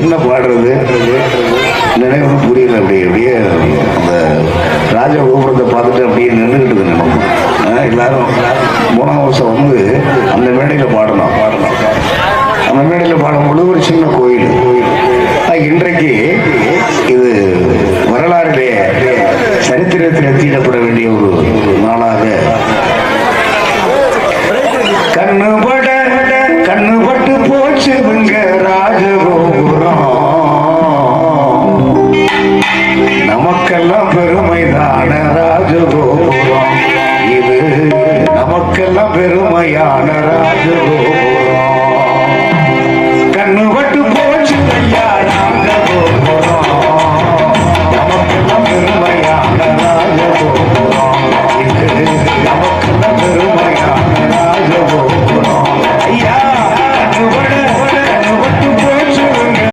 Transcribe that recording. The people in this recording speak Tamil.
என்ன பாடுறது? நினைவு புரியல. அப்படியே அப்படியே அந்த ராஜா கோபுரத்தை பார்த்துட்டு அப்படியே நின்றுக்கிட்டு நமக்கு. எல்லாரும் மூணாம் வருஷம் வந்து அந்த மேடையில் பாடணும். பாடணும் அந்த மேடையில் பாடும்பொழுது ஒரு சின்ன கோயில். இன்றைக்கு இது வரலாறிலே சரித்திரத்தில் தீட்டப்பட வேண்டிய ஒரு நாளாக. கண்ணு பட கண்ணு நமக்கெல்லாம் பெருமைதான ராஜகோபுரம். இது நமக்கெல்லாம் பெருமையான ராஜகோபுரம்.